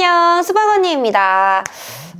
안녕, 수박 언니입니다.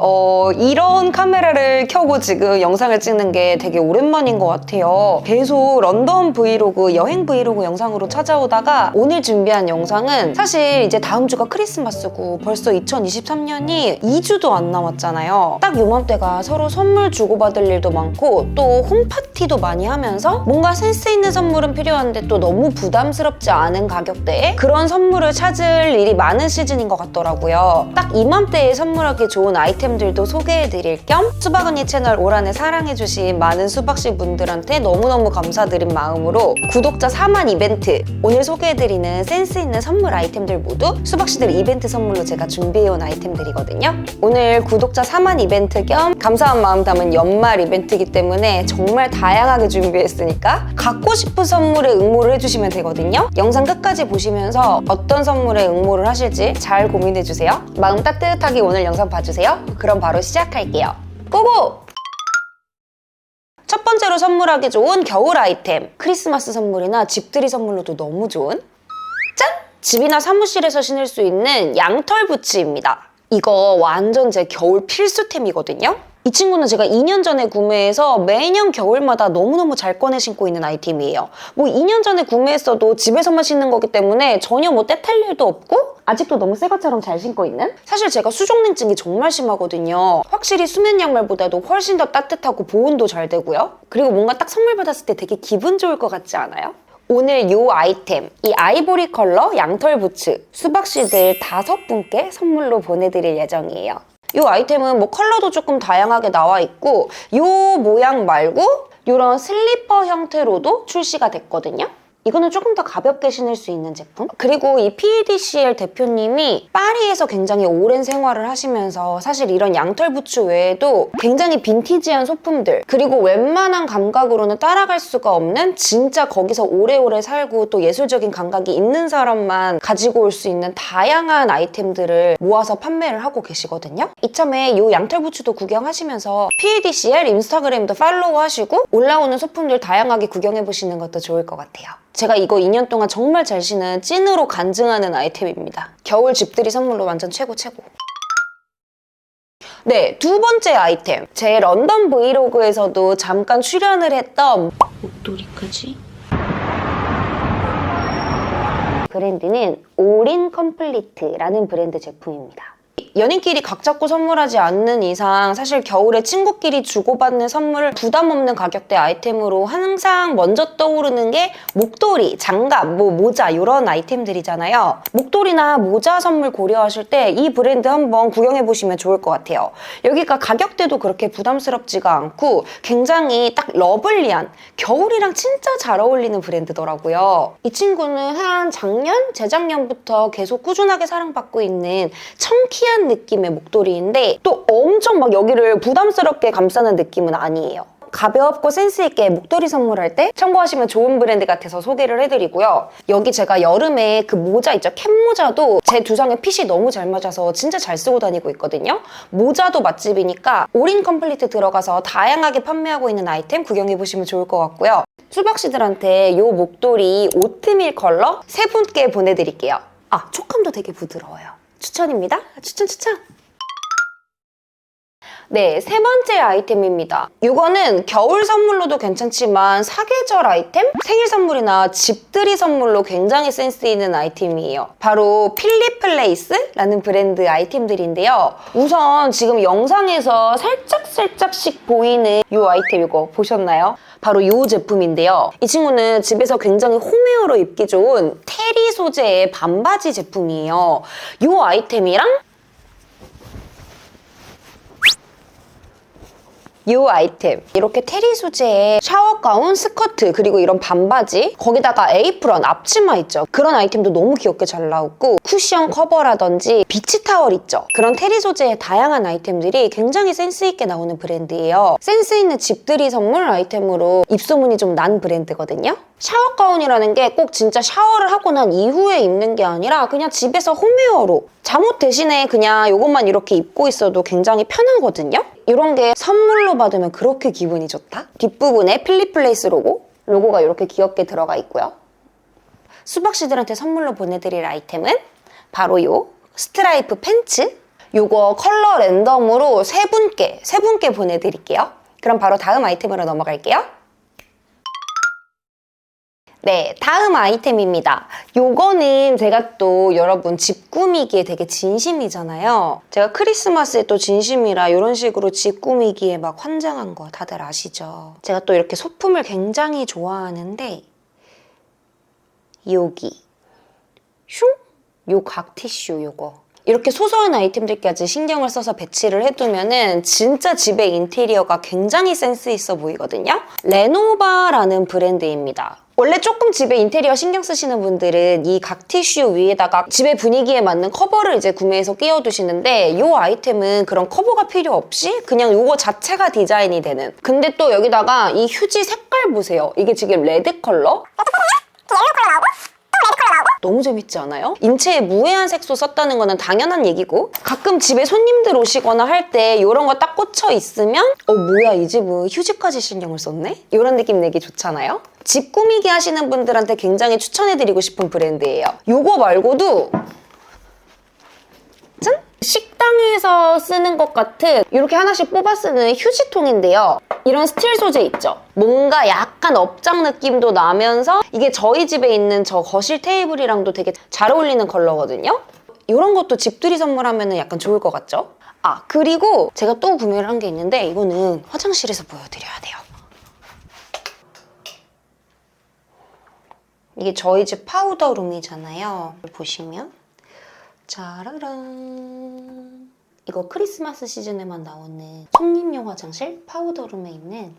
어, 이런 카메라를 켜고 지금 영상을 찍는 게 되게 오랜만인 것 같아요. 계속 런던 브이로그, 여행 브이로그 영상으로 찾아오다가 오늘 준비한 영상은 사실 이제 다음 주가 크리스마스고 벌써 2023년이 2주도 안 남았잖아요. 딱 요맘때가 서로 선물 주고받을 일도 많고 또 홈파티도 많이 하면서 뭔가 센스 있는 선물은 필요한데 또 너무 부담스럽지 않은 가격대에 그런 선물을 찾을 일이 많은 시즌인 것 같더라고요. 딱 이맘때에 선물하기 좋은 아이템 들도 소개해드릴 겸 수박 언니 채널 올 한해 사랑해주신 많은 수박씨 분들한테 너무너무 감사드린 마음으로 구독자 4만 이벤트 오늘 소개해드리는 센스 있는 선물 아이템들 모두 수박씨들 이벤트 선물로 제가 준비해온 아이템들이거든요. 오늘 구독자 4만 이벤트 겸 감사한 마음 담은 연말 이벤트이기 때문에 정말 다양하게 준비했으니까 갖고 싶은 선물에 응모를 해주시면 되거든요. 영상 끝까지 보시면서 어떤 선물에 응모를 하실지 잘 고민해주세요. 마음 따뜻하게 오늘 영상 봐주세요. 그럼 바로 시작할게요. 고고! 첫 번째로 선물하기 좋은 겨울 아이템. 크리스마스 선물이나 집들이 선물로도 너무 좋은 짠! 집이나 사무실에서 신을 수 있는 양털 부츠입니다. 이거 완전 제 겨울 필수템이거든요. 이 친구는 제가 2년 전에 구매해서 매년 겨울마다 너무너무 잘 꺼내 신고 있는 아이템이에요. 뭐 2년 전에 구매했어도 집에서만 신는 거기 때문에 전혀 뭐 때탈 일도 없고 아직도 너무 새 것처럼 잘 신고 있는? 사실 제가 수족냉증이 정말 심하거든요. 확실히 수면 양말보다도 훨씬 더 따뜻하고 보온도 잘 되고요. 그리고 뭔가 딱 선물 받았을 때 되게 기분 좋을 것 같지 않아요? 오늘 요 아이템, 이 아이보리 컬러 양털 부츠 수박씨들 다섯 분께 선물로 보내드릴 예정이에요. 이 아이템은 뭐 컬러도 조금 다양하게 나와 있고 이 모양 말고 이런 슬리퍼 형태로도 출시가 됐거든요. 이거는 조금 더 가볍게 신을 수 있는 제품. 그리고 이 PEDCL 대표님이 파리에서 굉장히 오랜 생활을 하시면서 사실 이런 양털 부츠 외에도 굉장히 빈티지한 소품들 그리고 웬만한 감각으로는 따라갈 수가 없는 진짜 거기서 오래오래 살고 또 예술적인 감각이 있는 사람만 가지고 올 수 있는 다양한 아이템들을 모아서 판매를 하고 계시거든요. 이참에 이 양털 부츠도 구경하시면서 PEDCL 인스타그램도 팔로우 하시고 올라오는 소품들 다양하게 구경해 보시는 것도 좋을 것 같아요. 제가 이거 2년 동안 정말 잘 신은 찐으로 간증하는 아이템입니다. 겨울 집들이 선물로 완전 최고 최고. 네, 두 번째 아이템. 제 런던 브이로그에서도 잠깐 출연을 했던 목도리까지. 브랜드는 올인 컴플리트라는 브랜드 제품입니다. 연인끼리 각 잡고 선물하지 않는 이상 사실 겨울에 친구끼리 주고받는 선물 부담 없는 가격대 아이템으로 항상 먼저 떠오르는 게 목도리, 장갑, 뭐 모자 이런 아이템들이잖아요. 목도리나 모자 선물 고려하실 때 이 브랜드 한번 구경해 보시면 좋을 것 같아요. 여기가 가격대도 그렇게 부담스럽지가 않고 굉장히 딱 러블리한 겨울이랑 진짜 잘 어울리는 브랜드더라고요. 이 친구는 한 작년, 재작년부터 계속 꾸준하게 사랑받고 있는 청키한 느낌의 목도리인데 또 엄청 막 여기를 부담스럽게 감싸는 느낌은 아니에요. 가볍고 센스있게 목도리 선물할 때 참고하시면 좋은 브랜드 같아서 소개를 해드리고요. 여기 제가 여름에 그 모자 있죠? 캡 모자도 제 두상에 핏이 너무 잘 맞아서 진짜 잘 쓰고 다니고 있거든요. 모자도 맛집이니까 올인 컴플리트 들어가서 다양하게 판매하고 있는 아이템 구경해보시면 좋을 것 같고요. 수박씨들한테 이 목도리 오트밀 컬러 세 분께 보내드릴게요. 아, 촉감도 되게 부드러워요. 추천입니다. 추천 추천. 네, 세 번째 아이템입니다. 이거는 겨울 선물로도 괜찮지만 사계절 아이템? 생일 선물이나 집들이 선물로 굉장히 센스 있는 아이템이에요. 바로 필리플레이스라는 브랜드 아이템들인데요. 우선 지금 영상에서 살짝살짝씩 보이는 이 아이템 이거 보셨나요? 바로 이 제품인데요. 이 친구는 집에서 굉장히 홈웨어로 입기 좋은 테리 소재의 반바지 제품이에요. 이 아이템이랑 이 아이템. 이렇게 테리 소재의 샤워 가운, 스커트 그리고 이런 반바지 거기다가 에이프런, 앞치마 있죠. 그런 아이템도 너무 귀엽게 잘 나오고 쿠션 커버라든지 비치 타월 있죠. 그런 테리 소재의 다양한 아이템들이 굉장히 센스 있게 나오는 브랜드예요. 센스 있는 집들이 선물 아이템으로 입소문이 좀 난 브랜드거든요. 샤워 가운이라는 게 꼭 진짜 샤워를 하고 난 이후에 입는 게 아니라 그냥 집에서 홈웨어로 잠옷 대신에 그냥 이것만 이렇게 입고 있어도 굉장히 편하거든요 이런 게 선물로 받으면 그렇게 기분이 좋다 뒷부분에 필리플레이스 로고 로고가 이렇게 귀엽게 들어가 있고요 수박씨들한테 선물로 보내드릴 아이템은 바로 요 스트라이프 팬츠 요거 컬러 랜덤으로 세 분께 세 분께 보내드릴게요. 그럼 바로 다음 아이템으로 넘어갈게요. 네, 다음 아이템입니다. 요거는 제가 또 여러분 집 꾸미기에 되게 진심이잖아요. 제가 크리스마스에 또 진심이라 이런 식으로 집 꾸미기에 막 환장한 거 다들 아시죠? 제가 또 이렇게 소품을 굉장히 좋아하는데 여기 슝? 요 각 티슈 요거 이렇게 소소한 아이템들까지 신경을 써서 배치를 해두면은 진짜 집의 인테리어가 굉장히 센스 있어 보이거든요. 레노바라는 브랜드입니다. 원래 조금 집에 인테리어 신경 쓰시는 분들은 이 각 티슈 위에다가 집의 분위기에 맞는 커버를 이제 구매해서 끼워두시는데 이 아이템은 그런 커버가 필요 없이 그냥 이거 자체가 디자인이 되는 근데 또 여기다가 이 휴지 색깔 보세요. 이게 지금 레드 컬러? 너무 재밌지 않아요? 인체에 무해한 색소 썼다는 거는 당연한 얘기고 가끔 집에 손님들 오시거나 할 때 이런 거 딱 꽂혀 있으면 어 뭐야 이 집은 휴지까지 신경을 썼네? 이런 느낌 내기 좋잖아요? 집 꾸미기 하시는 분들한테 굉장히 추천해드리고 싶은 브랜드예요. 요거 말고도 짠! 식당에서 쓰는 것 같은 이렇게 하나씩 뽑아 쓰는 휴지통인데요. 이런 스틸 소재 있죠? 뭔가 약간 업장 느낌도 나면서 이게 저희 집에 있는 저 거실 테이블이랑도 되게 잘 어울리는 컬러거든요? 이런 것도 집들이 선물하면 약간 좋을 것 같죠? 아, 그리고 제가 또 구매를 한 게 있는데 이거는 화장실에서 보여드려야 돼요. 이게 저희 집 파우더 룸이잖아요. 보시면 짜라란 이거 크리스마스 시즌에만 나오는 손님용 화장실 파우더룸에 있는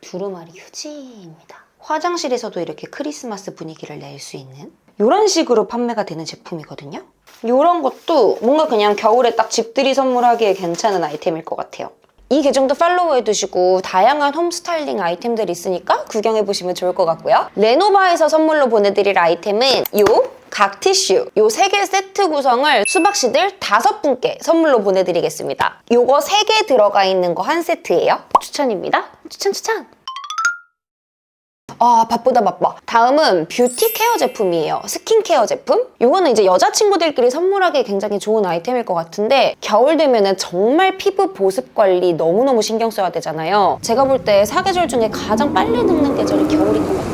두루마리 휴지입니다. 화장실에서도 이렇게 크리스마스 분위기를 낼 수 있는 이런 식으로 판매가 되는 제품이거든요. 이런 것도 뭔가 그냥 겨울에 딱 집들이 선물하기에 괜찮은 아이템일 것 같아요. 이 계정도 팔로우해 두시고 다양한 홈 스타일링 아이템들이 있으니까 구경해 보시면 좋을 것 같고요. 레노바에서 선물로 보내드릴 아이템은 요 각 티슈 요 세 개 세트 구성을 수박씨들 다섯 분께 선물로 보내드리겠습니다. 요거 세 개 들어가 있는 거 한 세트예요. 추천입니다. 추천 추천! 아 바쁘다 바빠 다음은 뷰티 케어 제품이에요 스킨케어 제품 이거는 이제 여자친구들끼리 선물하기 굉장히 좋은 아이템일 것 같은데 겨울 되면은 정말 피부 보습 관리 너무너무 신경 써야 되잖아요 제가 볼 때 사계절 중에 가장 빨리 늙는 계절이 겨울인 것 같아요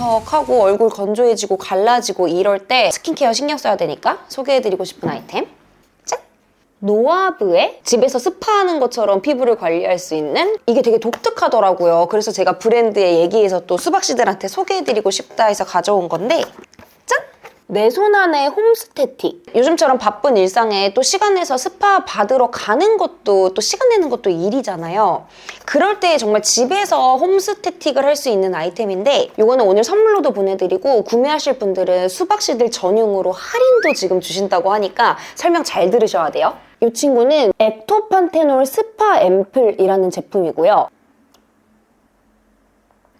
푸석푸석하고 얼굴 건조해지고 갈라지고 이럴 때 스킨케어 신경 써야 되니까 소개해드리고 싶은 아이템 노아브의 집에서 스파하는 것처럼 피부를 관리할 수 있는 이게 되게 독특하더라고요. 그래서 제가 브랜드에 얘기해서 또 수박씨들한테 소개해드리고 싶다 해서 가져온 건데 짠! 내 손 안에 홈스테틱. 요즘처럼 바쁜 일상에 또 시간 내서 스파 받으러 가는 것도 또 시간 내는 것도 일이잖아요. 그럴 때 정말 집에서 홈스테틱을 할 수 있는 아이템인데 이거는 오늘 선물로도 보내드리고 구매하실 분들은 수박씨들 전용으로 할인도 지금 주신다고 하니까 설명 잘 들으셔야 돼요. 이 친구는 액토판테놀 스파 앰플이라는 제품이고요.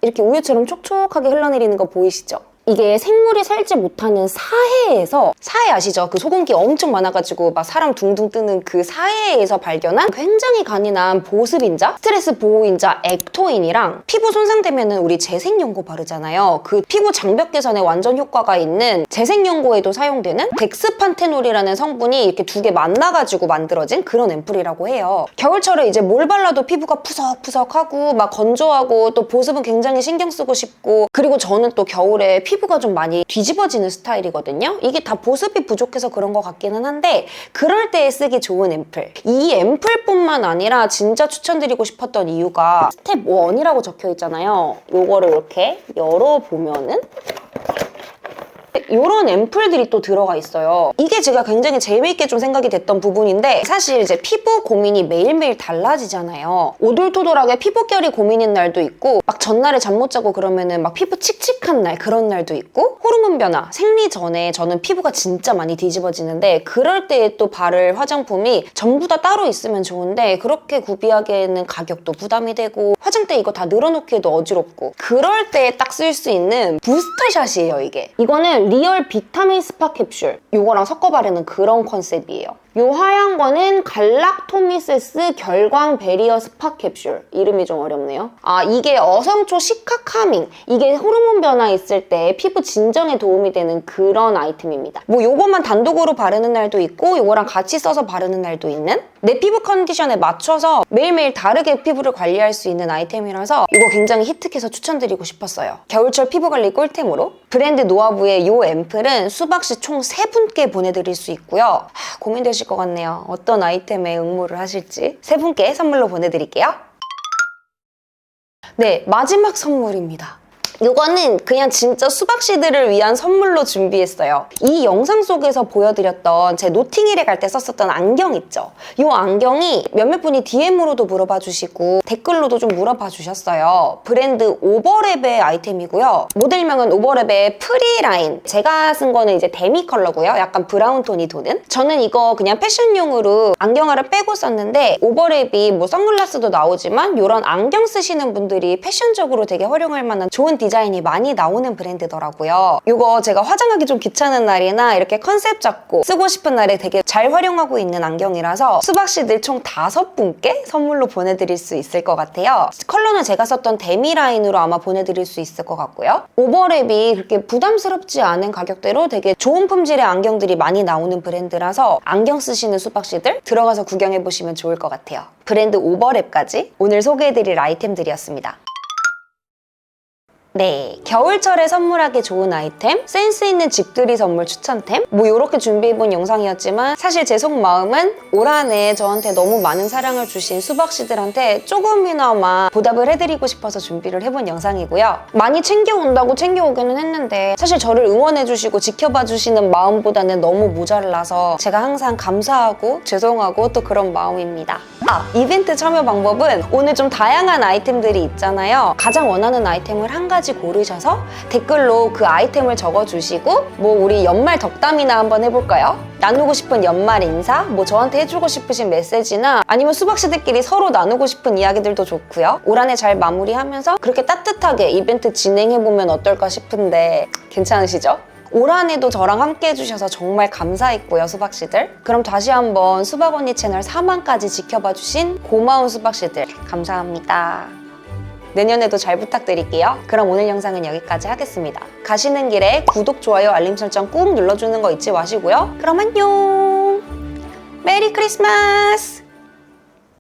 이렇게 우유처럼 촉촉하게 흘러내리는 거 보이시죠? 이게 생물이 살지 못하는 사해에서 사해 아시죠? 그 소금기 엄청 많아가지고 막 사람 둥둥 뜨는 그 사해에서 발견한 굉장히 간이한 보습인자, 스트레스 보호인자 액토인이랑 피부 손상되면 우리 재생연고 바르잖아요. 그 피부 장벽 개선에 완전 효과가 있는 재생연고에도 사용되는 덱스판테놀이라는 성분이 이렇게 두 개 만나가지고 만들어진 그런 앰플이라고 해요. 겨울철에 이제 뭘 발라도 피부가 푸석푸석하고 막 건조하고 또 보습은 굉장히 신경 쓰고 싶고 그리고 저는 또 겨울에 피부가 좀 많이 뒤집어지는 스타일이거든요. 이게 다 보습이 부족해서 그런 것 같기는 한데 그럴 때에 쓰기 좋은 앰플. 이 앰플뿐만 아니라 진짜 추천드리고 싶었던 이유가 스텝 1이라고 적혀 있잖아요. 요거를 이렇게 열어보면은 이런 앰플들이 또 들어가 있어요. 이게 제가 굉장히 재미있게 좀 생각이 됐던 부분인데 사실 이제 피부 고민이 매일매일 달라지잖아요. 오돌토돌하게 피부결이 고민인 날도 있고 막 전날에 잠 못 자고 그러면은 막 피부 칙칙한 날 그런 날도 있고 호르몬 변화, 생리 전에 저는 피부가 진짜 많이 뒤집어지는데 그럴 때에 또 바를 화장품이 전부 다 따로 있으면 좋은데 그렇게 구비하기에는 가격도 부담이 되고 화장대 이거 다 늘어놓기에도 어지럽고 그럴 때딱쓸 수 있는 부스터샷이에요 이게. 이거는 리얼 비타민 스파 캡슐. 이거랑 섞어 바르는 그런 컨셉이에요. 요 하얀 거는 갈락토미세스 결광 베리어 스파 캡슐. 이름이 좀 어렵네요. 아, 이게 어성초 시카카밍. 이게 호르몬 변화 있을 때 피부 진정에 도움이 되는 그런 아이템입니다. 뭐 요것만 단독으로 바르는 날도 있고 요거랑 같이 써서 바르는 날도 있는 내 피부 컨디션에 맞춰서 매일매일 다르게 피부를 관리할 수 있는 아이템이라서 이거 굉장히 히트해서 추천드리고 싶었어요. 겨울철 피부 관리 꿀템으로 브랜드 노아부의 요 앰플은 수박씨 총 3분께 보내드릴 수 있고요. 하, 고민되 실 것 같네요. 어떤 아이템에 응모를 하실지. 세 분께 선물로 보내드릴게요. 네, 마지막 선물입니다. 이거는 그냥 진짜 수박씨들을 위한 선물로 준비했어요. 이 영상 속에서 보여드렸던 제 노팅힐에 갈 때 썼었던 안경 있죠? 이 안경이 몇몇 분이 DM으로도 물어봐 주시고 댓글로도 좀 물어봐 주셨어요. 브랜드 오버랩의 아이템이고요. 모델명은 오버랩의 프리라인. 제가 쓴 거는 이제 데미 컬러고요. 약간 브라운 톤이 도는. 저는 이거 그냥 패션용으로 안경알을 빼고 썼는데 오버랩이 뭐 선글라스도 나오지만 이런 안경 쓰시는 분들이 패션적으로 되게 활용할 만한 좋은 디자인 이 많이 나오는 브랜드더라고요. 이거 제가 화장하기 좀 귀찮은 날이나 이렇게 컨셉 잡고 쓰고 싶은 날에 되게 잘 활용하고 있는 안경이라서 수박씨들 총 다섯 분께 선물로 보내드릴 수 있을 것 같아요. 컬러는 제가 썼던 데미 라인으로 아마 보내드릴 수 있을 것 같고요. 오버랩이 그렇게 부담스럽지 않은 가격대로 되게 좋은 품질의 안경들이 많이 나오는 브랜드라서 안경 쓰시는 수박씨들 들어가서 구경해보시면 좋을 것 같아요. 브랜드 오버랩까지 오늘 소개해드릴 아이템들이었습니다. 네, 겨울철에 선물하기 좋은 아이템, 센스 있는 집들이 선물 추천템 뭐 이렇게 준비해본 영상이었지만 사실 제 속마음은 올 한해 저한테 너무 많은 사랑을 주신 수박씨들한테 조금이나마 보답을 해드리고 싶어서 준비를 해본 영상이고요. 많이 챙겨온다고 챙겨오기는 했는데 사실 저를 응원해주시고 지켜봐주시는 마음보다는 너무 모자라서 제가 항상 감사하고 죄송하고 또 그런 마음입니다. 아, 이벤트 참여 방법은 오늘 좀 다양한 아이템들이 있잖아요. 가장 원하는 아이템을 한 가지 고르셔서 댓글로 그 아이템을 적어주시고 뭐 우리 연말 덕담이나 한번 해볼까요? 나누고 싶은 연말 인사, 뭐 저한테 해주고 싶으신 메시지나 아니면 수박씨들끼리 서로 나누고 싶은 이야기들도 좋고요. 올 한 해 잘 마무리하면서 그렇게 따뜻하게 이벤트 진행해보면 어떨까 싶은데 괜찮으시죠? 올 한 해도 저랑 함께 해주셔서 정말 감사했고요, 수박씨들. 그럼 다시 한번 수박 언니 채널 4만까지 지켜봐주신 고마운 수박씨들, 감사합니다. 내년에도 잘 부탁드릴게요. 그럼 오늘 영상은 여기까지 하겠습니다. 가시는 길에 구독, 좋아요, 알림 설정 꾹 눌러주는 거 잊지 마시고요. 그럼 안녕! 메리 크리스마스!